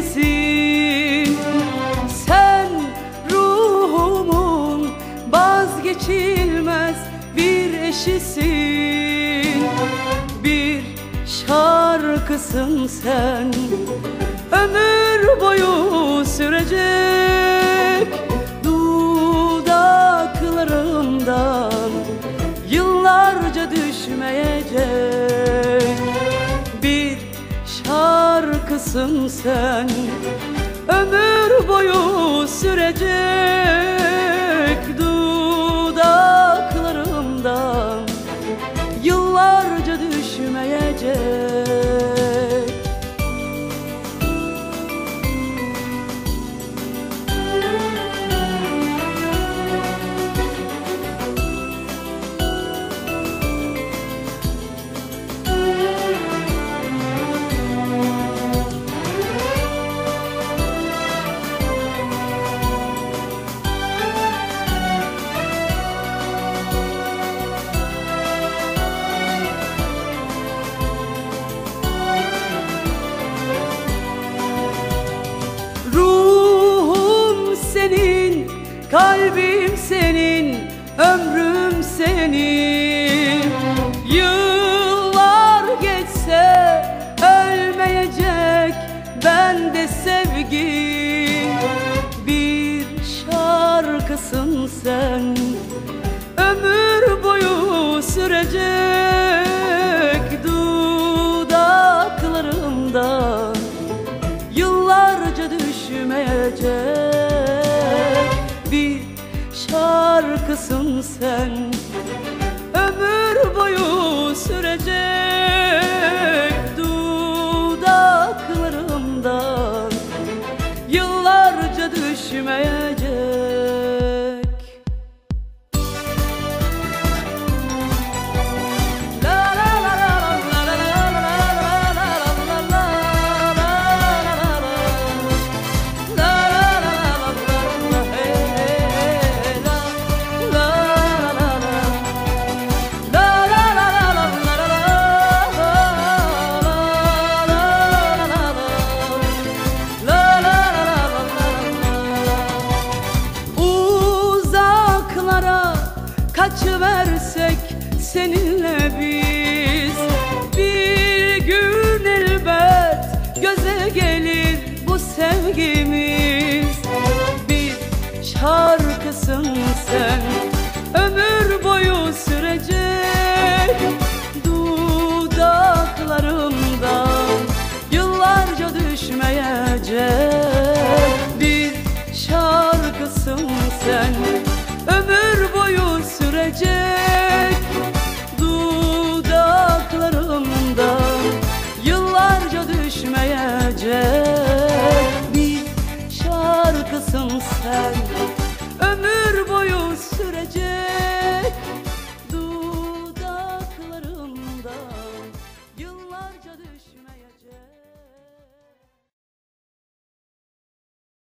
eşisin Sen ruhumun vazgeçilmez bir eşisin. Bir şarkısın sen. Ömür boyu sürecek Dudaklarımdan. Yıllarca düşmeyecek şarkısın sen. Ömür boyu sürecek kalbim senin, ömrüm senin. Yıllar geçse ölmeyecek bende sevgi Bir şarkısın sen, ömür boyu sürecek şarkısın sen. Ömür boyu sürecek kaçıversek seninle biz. Bir gün elbet göze gelir bu sevgimiz. Bir şarkısın sen